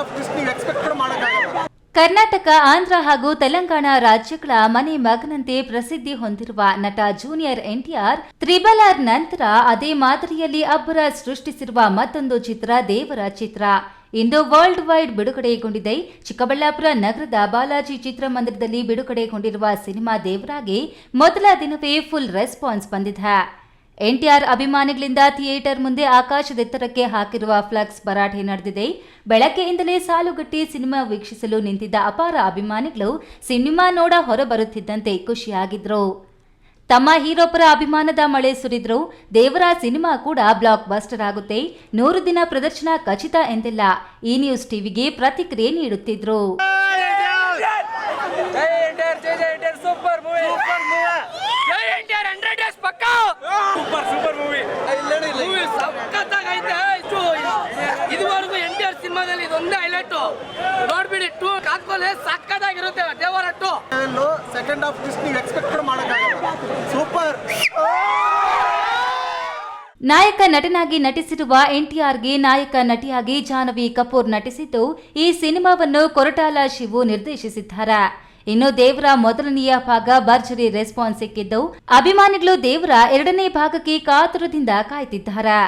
Of twist ನೀವು expect ಕೂಡ ಕರ್ನಾಟಕ, ಆಂಧ್ರ ಹಾಗೂ ತೆಲಂಗಾಣ ರಾಜ್ಯಗಳ ಮನೆ ಮಗನಂತೆ ಪ್ರಸಿದ್ಧಿ ಹೊಂದಿರುವ ನಟ ಜೂನಿಯರ್ ಎನ್ಟಿಆರ್ ತ್ರಿಬಲ್ ಆರ್ ನಂತರ ಅದೇ ಮಾದರಿಯಲ್ಲಿ ಅಬ್ಬರ ಸೃಷ್ಟಿಸಿರುವ ಮತ್ತೊಂದು ಚಿತ್ರ ದೇವರ ಚಿತ್ರ. ಇಂದು ವರ್ಲ್ಡ್ ವೈಡ್ ಬಿಡುಗಡೆಗೊಂಡಿದೆ. ಚಿಕ್ಕಬಳ್ಳಾಪುರ ನಗರದ ಬಾಲಾಜಿ ಚಿತ್ರಮಂದಿರದಲ್ಲಿ ಬಿಡುಗಡೆಗೊಂಡಿರುವ ಸಿನಿಮಾ ದೇವರಾಗೆ ಮೊದಲ ದಿನವೇ ಫುಲ್ ರೆಸ್ಪಾನ್ಸ್ ಬಂದಿದೆ. ಎನ್ಟಿಆರ್ ಅಭಿಮಾನಿಗಳಿಂದ ಥಿಯೇಟರ್ ಮುಂದೆ ಆಕಾಶದೆತ್ತರಕ್ಕೆ ಹಾಕಿರುವ ಫ್ಲಕ್ಸ್ ಭರಾಟೆ ನಡೆದಿದೆ. ಬೆಳಗ್ಗೆಯಿಂದಲೇ ಸಾಲುಗಟ್ಟಿ ಸಿನಿಮಾ ವೀಕ್ಷಿಸಲು ನಿಂತಿದ್ದ ಅಪಾರ ಅಭಿಮಾನಿಗಳು ಸಿನಿಮಾ ನೋಡ ಹೊರಬರುತ್ತಿದ್ದಂತೆ ಖುಷಿಯಾಗಿದ್ರು. ತಮ್ಮ ಹೀರೋಪರ ಅಭಿಮಾನದ ಮಳೆ ಸುರಿದ್ರು. ದೇವರ ಸಿನಿಮಾ ಕೂಡ ಬ್ಲಾಕ್ ಬಸ್ಟರ್ ಆಗುತ್ತೆ. ನೂರು ದಿನ ಪ್ರದರ್ಶನ ಖಚಿತ ಎಂದಿಲ್ಲ. ಈ ನ್ಯೂಸ್ ಟಿವಿಗೆ ಪ್ರತಿಕ್ರಿಯೆ ನೀಡುತ್ತಿದ್ರು. ಸಿನಿಮಾದಲ್ಲಿ ಇದೊಂದೇ ಹೈಲೈಟ್ ನೋಡ್ಬಿಡಿ ಟೂ ಕಾಕೋಲೆ ಸಕ್ಕದಾಗಿರುತ್ತೆ Devara two second half twist ನೀವು ಎಕ್ಸ್ಪೆಕ್ಟ್ ಕೂಡ ಮಾಡೋಕ್ಕಾಗಲ್ಲ. ಸೂಪರ್ ನಾಯಕ ನಟನಾಗಿ ನಟಿಸಿರುವ ಎನ್ಟಿಆರ್ಗೆ ನಾಯಕ ನಟಿಯಾಗಿ ಜಾಹ್ನವಿ ಕಪೂರ್ ನಟಿಸಿದ್ದು ಈ ಸಿನಿಮಾವನ್ನು ಕೊರಟಾಲ ಶಿವು ನಿರ್ದೇಶಿಸಿದ್ದಾರೆ. ಇನ್ನು ದೇವರ ಮೊದಲನೆಯ ಭಾಗ ಭರ್ಜರಿ ರೆಸ್ಪಾನ್ಸ್ ಸಿಕ್ಕಿದ್ದು ಅಭಿಮಾನಿಗಳು ದೇವರ ಎರಡನೇ ಭಾಗಕ್ಕೆ ಕಾತುರದಿಂದ ಕಾಯ್ತಿದ್ದಾರೆ.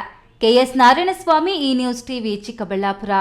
ಕೆಎಸ್ ನಾರಾಯಣಸ್ವಾಮಿ ಈ ನ್ಯೂಸ್ ಟಿವಿ ಚಿಕ್ಕಬಳ್ಳಾಪುರ.